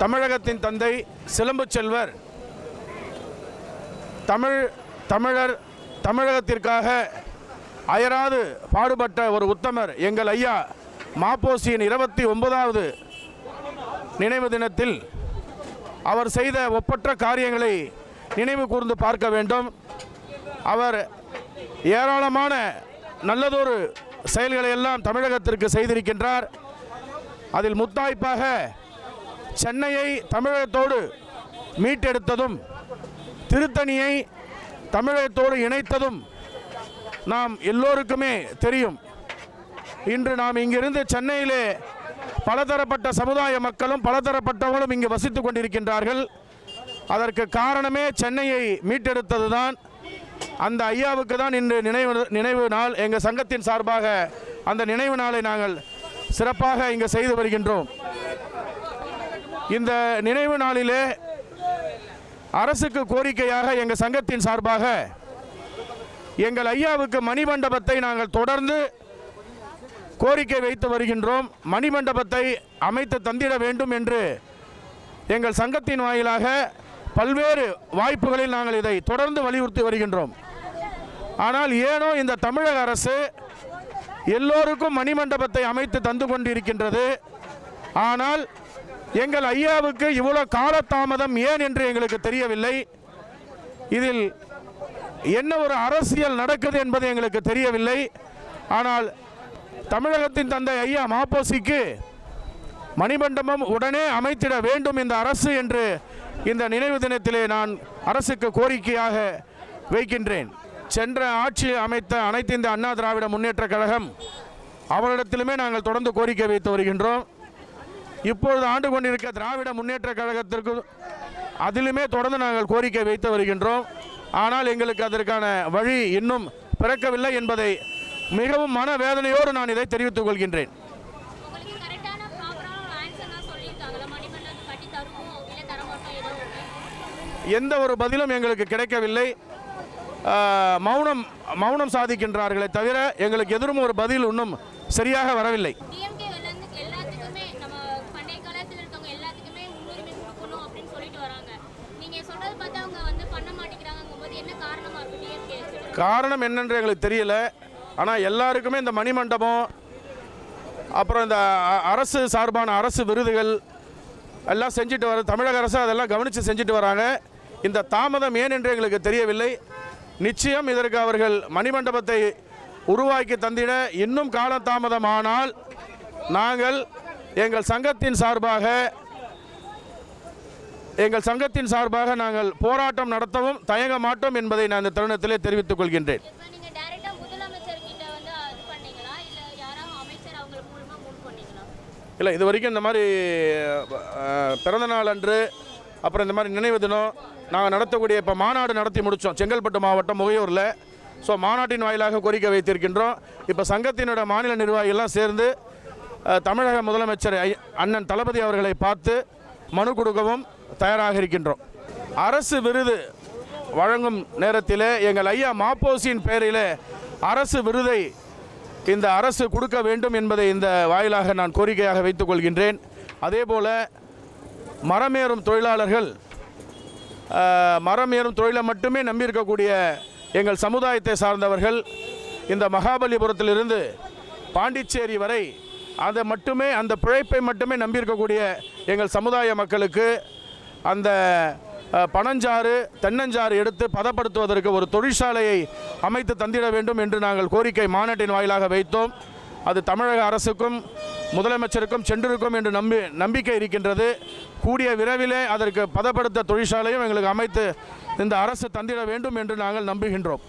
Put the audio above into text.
தமிழகத்தின் தந்தை சிலம்பு செல்வர். தமிழ் தமிழர் தமிழகத்திற்காக அயராது பாடுபட்ட ஒரு உத்தமர் எங்கள் ஐயா மாப்போசியின் இருபத்தி ஒன்பதாவது நினைவு தினத்தில் அவர் செய்த ஒப்பற்ற காரியங்களை நினைவு கூர்ந்து பார்க்க வேண்டும். அவர் ஏராளமான நல்லதொரு செயல்களை எல்லாம் தமிழகத்திற்கு செய்திருக்கின்றார். அதில் முத்தாய்ப்பாக சென்னையை தமிழகத்தோடு மீட்டெடுத்ததும் திருத்தணியை தமிழகத்தோடு இணைத்ததும் நாம் எல்லோருக்குமே தெரியும். இன்று நாம் இங்கிருந்து சென்னையிலே பலதரப்பட்ட சமுதாய மக்களும் பலதரப்பட்டவர்களும் இங்கு வசித்துக் கொண்டிருக்கின்றார்கள். அதற்கு காரணமே சென்னையை மீட்டெடுத்ததுதான். அந்த ஐயாவுக்கு தான் இன்று நினைவு நினைவு நாள். எங்கள் சங்கத்தின் சார்பாக அந்த நினைவு நாளை நாங்கள் சிறப்பாக இங்கு செய்து வருகின்றோம். இந்த நினைவு நாளிலே அரசுக்கு கோரிக்கையாக எங்கள் சங்கத்தின் சார்பாக எங்கள் ஐயாவுக்கு மணிமண்டபத்தை நாங்கள் தொடர்ந்து கோரிக்கை வைத்து வருகின்றோம். மணிமண்டபத்தை அமைத்து தந்திட வேண்டும் என்று எங்கள் சங்கத்தின் வாயிலாக பல்வேறு வாய்ப்புகளில் நாங்கள் இதை தொடர்ந்து வலியுறுத்தி வருகின்றோம். ஆனால் ஏனோ இந்த தமிழக அரசு எல்லோருக்கும் மணிமண்டபத்தை அமைத்து தந்து கொண்டிருக்கின்றது. ஆனால் எங்கள் ஐயாவுக்கு இவ்வளோ காலதாமதம் ஏன் என்று எங்களுக்கு தெரியவில்லை. இதில் என்ன ஒரு அரசியல் நடக்குது என்பது எங்களுக்கு தெரியவில்லை. ஆனால் தமிழகத்தின் தந்தை ஐயா மாப்போசிக்கு மணிமண்டபம் உடனே அமைத்திட வேண்டும் இந்த அரசு என்று இந்த நினைவு தினத்திலே நான் அரசுக்கு கோரிக்கையாக வைக்கின்றேன். சென்ற ஆட்சி அமைத்த அனைத்து இந்த அண்ணா திராவிட முன்னேற்ற கழகம் அவரிடத்திலுமே நாங்கள் தொடர்ந்து கோரிக்கை வைத்து வருகின்றோம். இப்பொழுது ஆண்டு கொண்டிருக்க திராவிட முன்னேற்ற கழகத்திற்கு அதிலுமே தொடர்ந்து நாங்கள் கோரிக்கை வைத்து வருகின்றோம். ஆனால் எங்களுக்கு அதற்கான வழி இன்னும் பிறக்கவில்லை என்பதை மிகவும் மனவேதனையோடு நான் இதை தெரிவித்துக் கொள்கின்றேன். எந்த ஒரு பதிலும் எங்களுக்கு கிடைக்கவில்லை. மௌனம் மௌனம் சாதிக்கின்றார்களே தவிர எங்களுக்கு எதிரும் ஒரு பதில் இன்னும் சரியாக வரவில்லை. வராங்க. நீங்க சொல்றது பார்த்தா அவங்க வந்து பண்ண மாட்டேங்கிறாங்கும்போது என்ன காரணமா இருக்கு? காரணம் என்னென்று எங்களுக்கு தெரியல. ஆனால் எல்லாருக்குமே இந்த மணிமண்டபம் அப்புறம் இந்த அரசு சார்பான அரசு விருதுகள் எல்லாம் செஞ்சுட்டு வர தமிழக அரசு அதெல்லாம் கவனித்து செஞ்சுட்டு வராங்க. இந்த தாமதம் ஏன் என்று எங்களுக்கு தெரியவில்லை. நிச்சயம் இதற்கு அவர்கள் மணிமண்டபத்தை உருவாக்கி தந்திட இன்னும் காலதாமதமானால் நாங்கள் எங்கள் சங்கத்தின் சார்பாக எங்கள் சங்கத்தின் சார்பாக நாங்கள் போராட்டம் நடத்தவும் தயங்க மாட்டோம் என்பதை நான் இந்த தருணத்திலே தெரிவித்துக் கொள்கின்றேன். இல்லை இது வரைக்கும் இந்த மாதிரி பிறந்த நாள் அன்று அப்புறம் இந்த மாதிரி நினைவு தினம் நாங்கள் நடத்தக்கூடிய இப்போ மாநாடு நடத்தி முடித்தோம் செங்கல்பட்டு மாவட்டம் முகையூரில். ஸோ மாநாட்டின் வாயிலாக கோரிக்கை வைத்திருக்கின்றோம். இப்போ சங்கத்தினோட மாநில நிர்வாகிகள்லாம் சேர்ந்து தமிழக முதலமைச்சர் அண்ணன் தளபதி அவர்களை பார்த்து மனு கொடுக்கவும் தயாராக இருக்கின்றோம். அரசு விருது வழங்கும் நேரத்திலே எங்கள் ஐயா மாப்போசியின் பெயரிலே அரசு விருதை இந்த அரசு கொடுக்க வேண்டும் என்பதை இந்த வாயிலாக நான் கோரிக்கையாக வைத்துக் கொள்கின்றேன். அதேபோல் மரமேறும் தொழிலாளர்கள் மரமேறும் மரம் ஏறும் தொழிலை மட்டுமே நம்பியிருக்கக்கூடிய எங்கள் சமுதாயத்தை சார்ந்தவர்கள் இந்த மகாபலிபுரத்திலிருந்து பாண்டிச்சேரி வரை அதை மட்டுமே அந்த பிழைப்பை மட்டுமே நம்பியிருக்கக்கூடிய எங்கள் சமுதாய மக்களுக்கு அந்த பனஞ்சாறு தென்னஞ்சாறு எடுத்து பதப்படுத்துவதற்கு ஒரு தொழிற்சாலையை அமைத்து தந்திட வேண்டும் என்று நாங்கள் கோரிக்கை மாநாட்டின் வாயிலாக வைத்தோம். அது தமிழக அரசுக்கும் முதலமைச்சருக்கும் சென்றிருக்கும் என்று நம்பி நம்பிக்கை இருக்கின்றது. கூடிய விரைவிலே அதற்கு பதப்படுத்த தொழிற்சாலையும் எங்களுக்கு அமைத்து இந்த அரசு தந்திட வேண்டும் என்று நாங்கள் நம்புகின்றோம்.